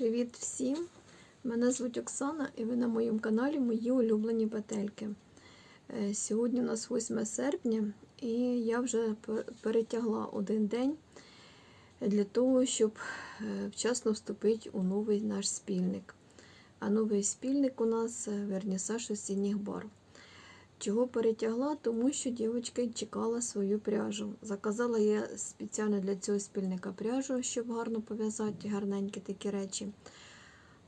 Привіт всім! Мене звуть Оксана і ви на моєму каналі Мої улюблені петельки. Е, Сьогодні у нас 8 серпня і я вже перетягла один день для того, щоб е, вчасно вступити у новий наш спільник. А новий спільник у нас е, вернісаж осінніх барв. Чого перетягла? Тому що дівчинка чекала свою пряжу. Заказала я спеціально для цього спільника пряжу, щоб гарно пов'язати гарненькі такі речі.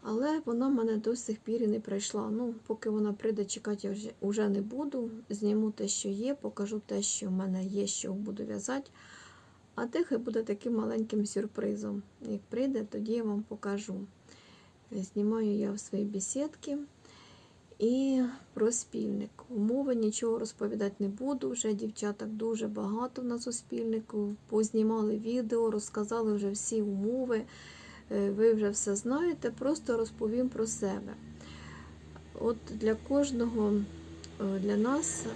Але вона в мене до сих пір і не прийшла. Ну, поки вона прийде, чекати я вже, вже не буду. Зніму те, що є, покажу те, що в мене є, що буду в'язати. А хай буде таким маленьким сюрпризом. Як прийде, тоді я вам покажу. Знімаю я в своїй бесідці. І про спільник. Умови нічого розповідати не буду. Вже дівчаток дуже багато в нас у спільнику. Познімали відео, розказали вже всі умови. Е, Ви вже все знаєте, просто розповім про себе. От для кожного, е, для нас,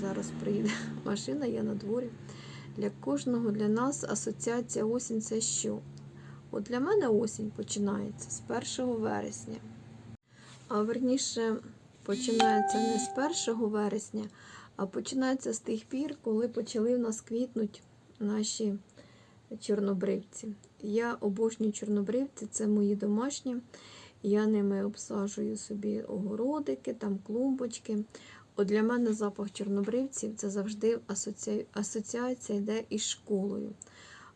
зараз приїде машина, я на дворі. Для кожного для нас асоціація осінь це що? От для мене осінь починається з 1 вересня. А верніше починається не з 1 вересня, а починається з тих пір, коли почали в нас квітнуть наші чорнобривці. Я обожнюю чорнобривці, це мої домашні. Я ними обсаджую собі огородики, там клумбочки. От для мене запах чорнобривців це завжди асоці... асоціація йде із школою.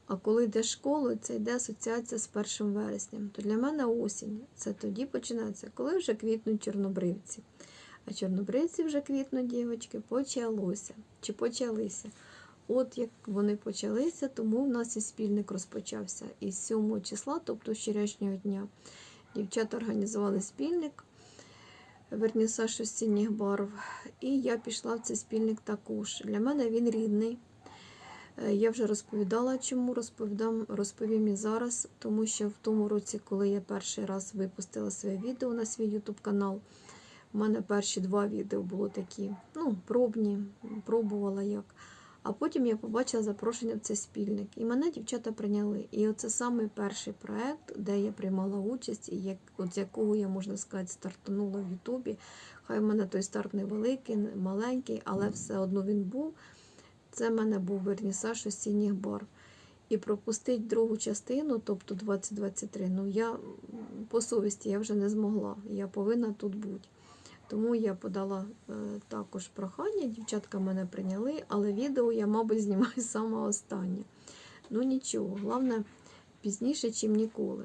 А коли йде школою, це йде асоціація з 1 вересням. То для мене осінь. Це тоді починається, коли вже квітнуть чорнобривці. А чорнобривці вже квітнуть, дівчатки, почалося чи почалися. От як вони почалися, тому в нас і спільник розпочався. І з 7 числа, тобто з вчорашнього дня, дівчата організували спільник вернісаж осінніх барв. І я пішла в цей спільник також. Для мене він рідний. Е, Я вже розповідала, чому розповідам, розповім і зараз, тому що в тому році, коли я перший раз випустила своє відео на свій YouTube канал, у мене перші два відео було такі, ну, пробні, пробувала як. А потім я побачила запрошення в цей спільник. І мене дівчата прийняли. І оце саме перший проект, де я приймала участь, і як, от з якого я, можна сказати, стартанула в Ютубі. Хай в мене той старт невеликий, маленький, але все одно він був. Це в мене був вернісаж осінніх барв. І пропустити другу частину, тобто 2023, ну я по совісті я вже не змогла. Я повинна тут бути. Тому я подала е, також прохання, дівчатка мене прийняли, але відео я, мабуть, знімаю саме останнє. Ну нічого, головне пізніше, чим ніколи.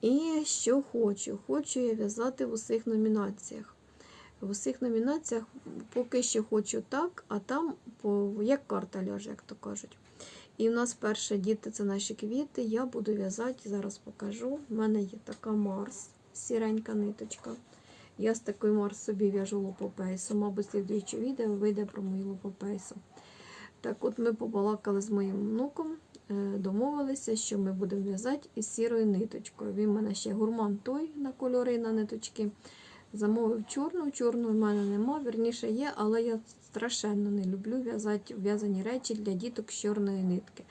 І що хочу? Хочу я в'язати в усіх номінаціях. В усіх номінаціях поки що хочу так, а там по, як карта ляже, як то кажуть. І в нас перше діти це наші квіти. Я буду в'язати, зараз покажу. У мене є така Марс, сіренька ниточка. Я з такою Марс собі в'яжу лопопейсу. Мабуть, слідуюче відео вийде про мою лопопейсу. Так от ми побалакали з моїм внуком, е, домовилися, що ми будемо в'язати із сірою ниточкою. Він в мене ще гурман той на кольори на ниточки. Замовив чорну, чорну в мене нема, вірніше є, але я страшенно не люблю в'язати в'язані речі для діток з чорної нитки.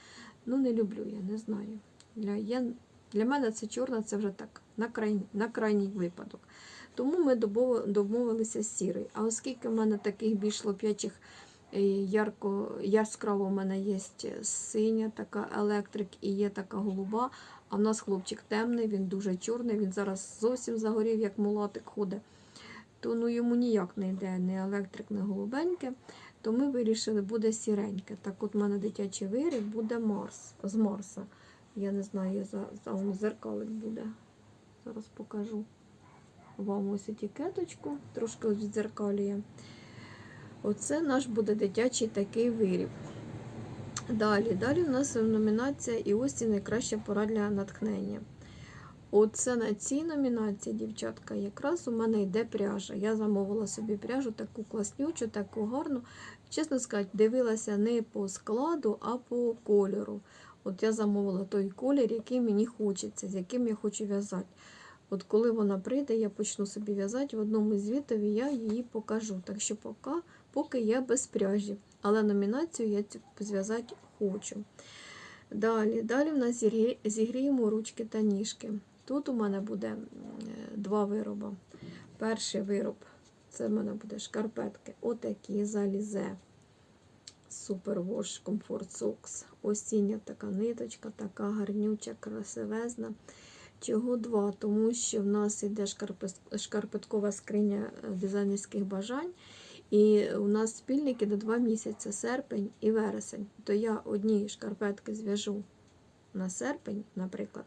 Ну, не люблю, я не знаю. Для, я, для мене це чорна, це вже так, на, крайній, на крайній випадок. Тому ми домовилися з сірою. А оскільки в мене таких більш лоп'ячих ярко, яскраво в мене є синя така електрик і є така голуба, а в нас хлопчик темний, він дуже чорний, він зараз зовсім загорів, як мулатик ходить. То ну, йому ніяк не йде ні електрик, ні голубеньке. То ми вирішили, буде сіреньке. Так от в мене дитячий виріб буде Марс з Марса. Я не знаю, за, за зеркалик буде. Зараз покажу вам ось етикеточку, трошки відзеркалює. Оце наш буде дитячий такий виріб. Далі, далі у нас номінація і ось і найкраща пора для натхнення. Оце на цій номінації, дівчатка, якраз у мене йде пряжа. Я замовила собі пряжу таку класнючу, таку гарну. Чесно сказати, дивилася не по складу, а по кольору. От я замовила той колір, який мені хочеться, з яким я хочу в'язати. От коли вона прийде, я почну собі в'язати в одному з відео, я її покажу. Так що поки, поки я без пряжі. Але номінацію я зв'язати хочу. Далі, далі в нас зігріємо ручки та ніжки. Тут у мене буде два вироби. Перший вироб це в мене буде шкарпетки. Отакі залізе. Супер Wash Comfort Socks. Осіння така ниточка, така гарнюча, красивезна. Чого два? Тому що в нас іде шкарпеткова скриня е, дизайнерських бажань. І у нас спільники до два місяці, серпень і вересень. То я одні шкарпетки зв'яжу на серпень, наприклад,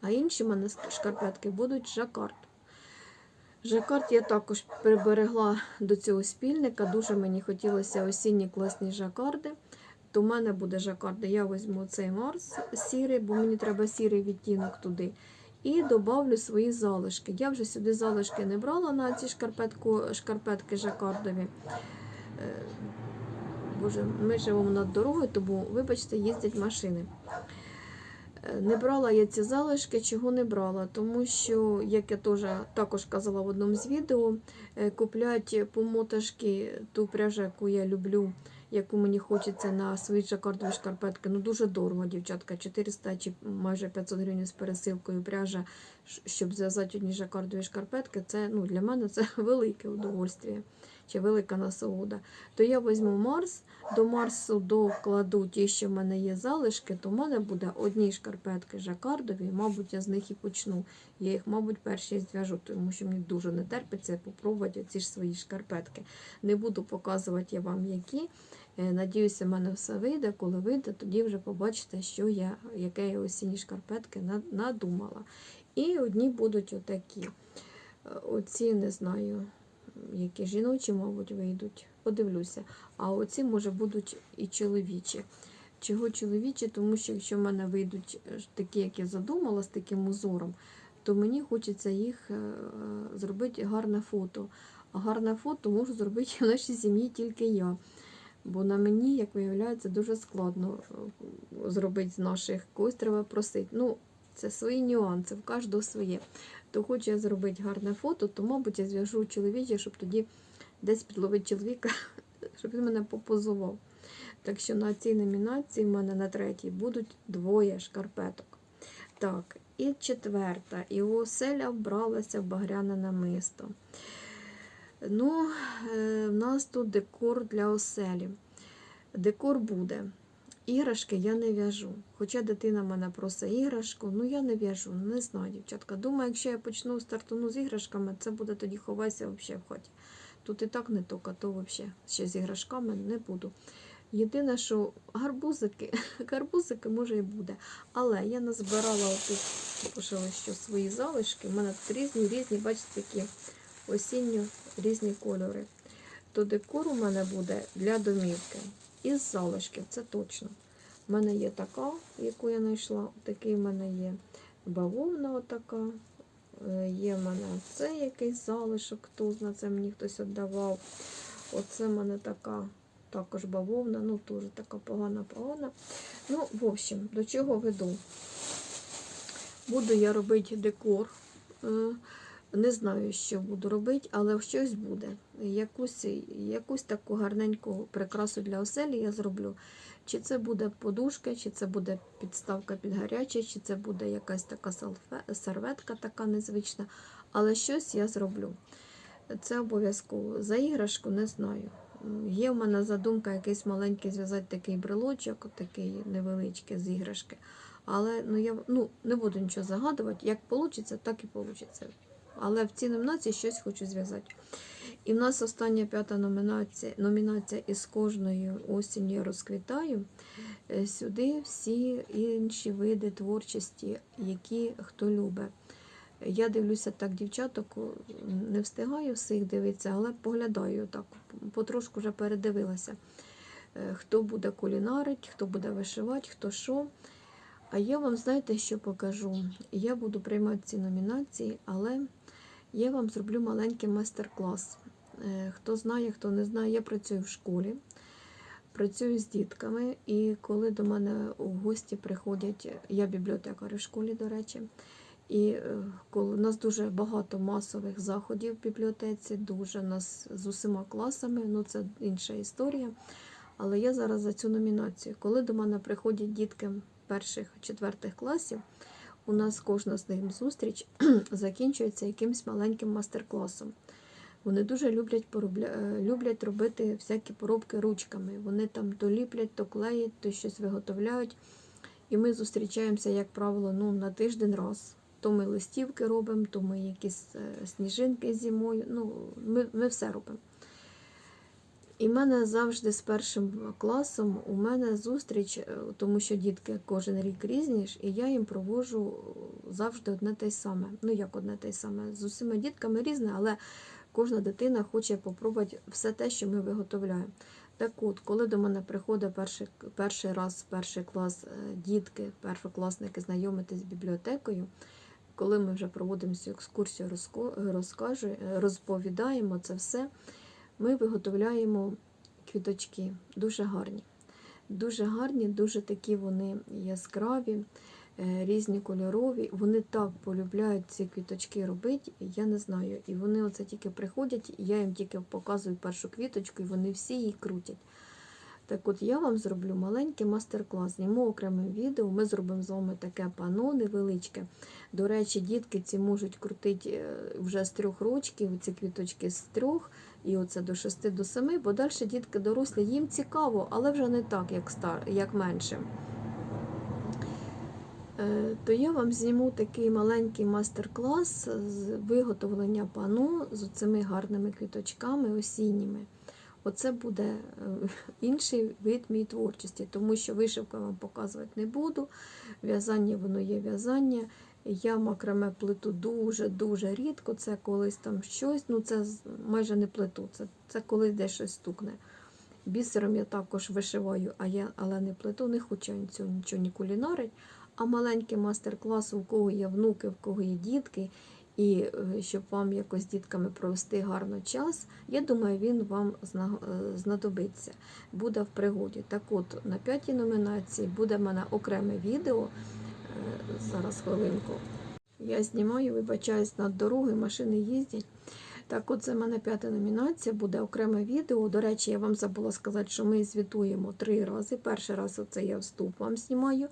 а інші в мене шкарпетки будуть жакард. Жакард я також приберегла до цього спільника. Дуже мені хотілося осінні класні жакарди. То в мене буде жакарди. Я візьму цей Марс сірий, бо мені треба сірий відтінок туди. І додавлю свої залишки. Я вже сюди залишки не брала на ці шкарпетку, шкарпетки жакардові. Е, Боже, ми живемо над дорогою, тому, вибачте, їздять машини. Е, Не брала я ці залишки, чого не брала, тому що, як я теж також казала в одному з відео, е, куплять помоташки ту пряжу, яку я люблю, яку мені хочеться на свої жакардові шкарпетки. Ну дуже дорого, дівчатка, 400 чи майже 500 гривень з пересилкою пряжа, щоб зв'язати одні жакардові шкарпетки. Це ну, для мене це велике удовольствие чи велика насолода. То я візьму Марс, до Марсу докладу ті, що в мене є залишки, то в мене буде одні шкарпетки жакардові, мабуть, я з них і почну. Я їх, мабуть, перші зв'яжу, тому що мені дуже не терпиться попробувати ці ж свої шкарпетки. Не буду показувати я вам які. Е, Надіюся, в мене все вийде. Коли вийде, тоді вже побачите, що я, яке я осінні шкарпетки надумала. І одні будуть отакі. Е, Оці не знаю, які жіночі, мабуть, вийдуть. Подивлюся. А оці, може, будуть і чоловічі. Чого чоловічі? Тому що якщо в мене вийдуть е, такі, як я задумала, з таким узором, то мені хочеться їх е, зробити гарне фото. А гарне фото можу зробити в нашій сім'ї тільки я. Бо на мені, як виявляється, дуже складно зробити з наших когось треба просити. Ну, це свої нюанси, в кожного своє. То хочу я зробити гарне фото, то, мабуть, я зв'яжу чоловіче, щоб тоді десь підловити чоловіка, щоб він мене попозував. Так що на цій номінації в мене на третій будуть двоє шкарпеток. Так, і четверта. І у оселя вбралася в багряне намисто. Ну, е, в нас тут декор для оселі. Декор буде. Іграшки я не в'яжу. Хоча дитина мене просить іграшку, ну я не в'яжу, не знаю, дівчатка. Думаю, якщо я почну стартану з іграшками, це буде тоді ховайся взагалі в хаті. Тут і так не то, то взагалі ще з іграшками не буду. Єдине, що гарбузики, гарбузики може і буде. Але я назбирала пошили, що свої залишки. У мене тут різні, різні, бачите, такі осінньо різні кольори. То декор у мене буде для домівки. Із залишків, це точно. У мене є така, яку я знайшла. Такий в мене є бавовна отака. Е, Є в мене це якийсь залишок, хто зна, це мені хтось віддавав. Оце в мене така також бавовна, ну теж така погана-погана. Ну, в общем, до чого веду? Буду я робити декор. Не знаю, що буду робити, але щось буде. Якусь, якусь таку гарненьку прикрасу для оселі я зроблю. Чи це буде подушка, чи це буде підставка під гаряче, чи це буде якась така серветка така незвична. Але щось я зроблю. Це обов'язково. За іграшку не знаю. Є в мене задумка якийсь маленький зв'язати такий брелочок, такий невеличкий з іграшки. Але ну, я ну, не буду нічого загадувати. Як вийде, так і вийде. Але в цій номінації щось хочу зв'язати. І в нас остання п'ята номінація, номінація із кожною осінню я розквітаю. Е, Сюди всі інші види творчості, які хто любить. Я дивлюся так, дівчаток, не встигаю всіх дивитися, але поглядаю так, потрошку вже передивилася. Е, Хто буде кулінарить, хто буде вишивати, хто що. А я вам знаєте, що покажу? Я буду приймати ці номінації, але я вам зроблю маленький майстер-клас. Е, Хто знає, хто не знає, я працюю в школі, працюю з дітками, і коли до мене у гості приходять, я бібліотекар в школі, до речі, і е, коли у нас дуже багато масових заходів в бібліотеці, дуже нас з усіма класами, ну це інша історія. Але я зараз за цю номінацію. Коли до мене приходять дітки перших-четвертих класів, у нас кожна з них зустріч закінчується якимось маленьким мастер-класом. Вони дуже люблять, поробля... е, люблять робити всякі поробки ручками. Вони там то ліплять, то клеять, то щось виготовляють. І ми зустрічаємося, як правило, ну, на тиждень раз. То ми листівки робимо, то ми якісь е, сніжинки зимою. Ну, ми, ми все робимо. І в мене завжди з першим класом у мене зустріч, е, тому що дітки кожен рік різні, ж, і я їм проводжу завжди одне те саме. Ну, як одне те саме. З усіма дітками різне, але кожна дитина хоче попробувати все те, що ми виготовляємо. Так от, коли до мене приходить перший, перший раз, перший клас е, дітки, першокласники знайомитись з бібліотекою, коли ми вже проводимо цю екскурсію, розкажу, е, розповідаємо це все, ми виготовляємо квіточки дуже гарні. Дуже гарні, дуже такі вони яскраві, е, різні кольорові. Вони так полюбляють ці квіточки робити, я не знаю. І вони оце тільки приходять, я їм тільки показую першу квіточку, і вони всі її крутять. Так от я вам зроблю маленький мастер-клас, зніму окреме відео. Ми зробимо з вами таке пано невеличке. До речі, дітки ці можуть крутити е, вже з трьох рочків, ці квіточки з трьох, і оце до шести, до семи, бо далі дітки дорослі, їм цікаво, але вже не так, як, стар, як менше. Е, То я вам зніму такий маленький мастер-клас з виготовлення пано з цими гарними квіточками осінніми. Оце буде е, інший вид мій творчості, тому що вишивку я вам показувати не буду. В'язання воно є в'язання. Я макраме плету дуже-дуже рідко. Це колись там щось, ну це майже не плету, це, це колись десь щось стукне. Бісером я також вишиваю, а я, але не плету, не хочу цього нічого не кулінарить. А маленький мастер-клас, у кого є внуки, в кого є дітки, і е, щоб вам якось з дітками провести гарно час, я думаю, він вам е, знадобиться. Буде в пригоді. Так от, на п'ятій номінації буде в мене окреме відео. Е, Зараз хвилинку. Я знімаю, вибачаюсь, над дорогою, машини їздять. Так, от це в мене п'ята номінація, буде окреме відео. До речі, я вам забула сказати, що ми звітуємо три рази. Перший раз це я вступ вам знімаю.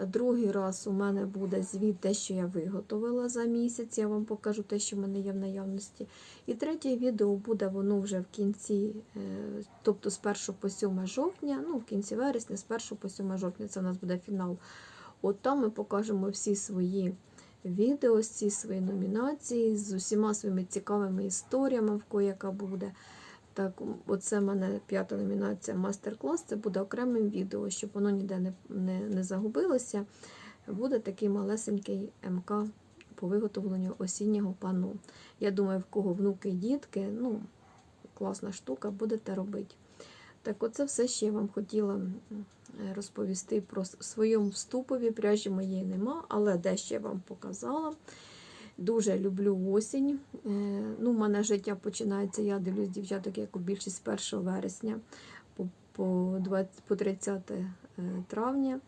Другий раз у мене буде звіт, те, що я виготовила за місяць. Я вам покажу те, що в мене є в наявності. І третє відео буде воно вже в кінці, е, тобто з 1 по 7 жовтня, ну в кінці вересня, з 1 по 7 жовтня, це у нас буде фінал. От там ми покажемо всі свої відео, всі свої номінації з усіма своїми цікавими історіями, в кого яка буде. Так, оце в мене п'ята номінація мастер-клас. Це буде окремим відео, щоб воно ніде не, не, не загубилося. Буде такий малесенький МК по виготовленню осіннього пану. Я думаю, в кого внуки і дітки, ну, класна штука, будете робити. Так, оце все, що я вам хотіла розповісти про своєму вступові. Пряжі моєї нема, але дещо я вам показала. Дуже люблю осінь. Е, Ну, у мене життя починається, я дивлюсь дівчаток, як у більшість з 1 вересня по, по, 20, по 30 е, травня.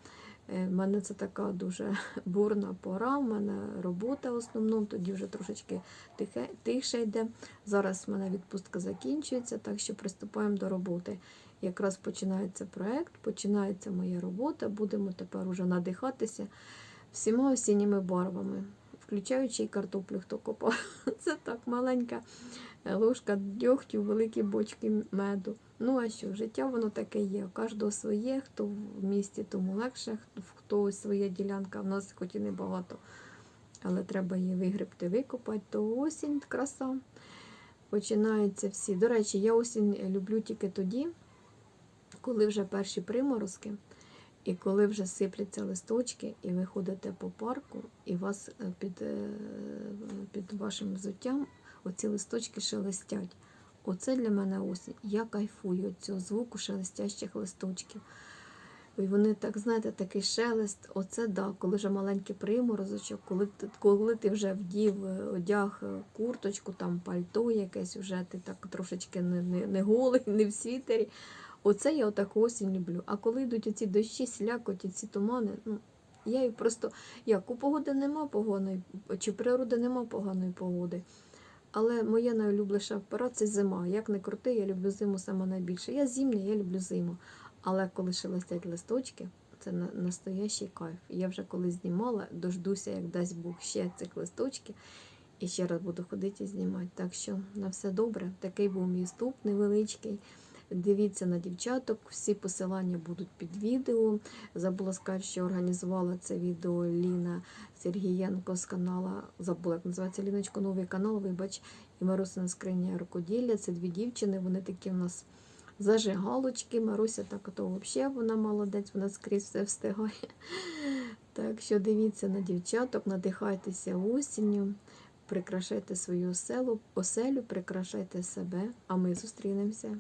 Е, в мене це така дуже бурна пора. У мене робота в основному, тоді вже трошечки тихе, тихше йде. Зараз в мене відпустка закінчується, так що приступаємо до роботи. Якраз починається проект, починається моя робота. Будемо тепер уже надихатися всіма осінніми барвами, включаючи і картоплю, хто копав. Це так маленька е, ложка дьогтю, великі бочки меду. Ну а що, життя воно таке є. У кожного своє, хто в місті, тому легше, хто- своя ділянка, в нас хоч і небагато, але треба її вигребти, викопати, то осінь краса. Починаються всі. До речі, я осінь люблю тільки тоді, коли вже перші приморозки, і коли вже сипляться листочки, і ви ходите по парку, і вас е, під, е, під вашим взуттям оці листочки шелестять. Оце для мене осінь. Я кайфую цього звуку шелестящих листочків. І вони так, знаєте, такий шелест. Оце да, коли вже маленький приморозочок, коли коли ти вже вдів, е, одяг курточку, там пальто якесь, вже ти так трошечки не, не, не голий, не в світері. Оце я отаку осінь люблю. А коли йдуть оці дощі, слякоті, ці тумани, ну, я її просто, як у погоди нема поганої, чи природи нема поганої погоди. Але моя найулюбленіша пора це зима. Як не крути, я люблю зиму саме найбільше. Я зімня, я люблю зиму. Але коли шелестять листочки, це настоящий кайф. Я вже коли знімала, дождуся, як дасть Бог ще цих листочків. І ще раз буду ходити і знімати. Так що на все добре. Такий був мій вступ невеличкий. Дивіться на дівчаток, всі посилання будуть під відео. Забула сказати, що організувала це відео Ліна Сергієнко з канала. Забула, як називається Ліночко, новий канал, вибач, і Марусина скриня рукоділля. Це дві дівчини, вони такі у нас зажигалочки. Маруся так то взагалі вона молодець, вона скрізь все встигає. Так що дивіться на дівчаток, надихайтеся осінню, прикрашайте свою оселу, оселю, прикрашайте себе, а ми зустрінемося.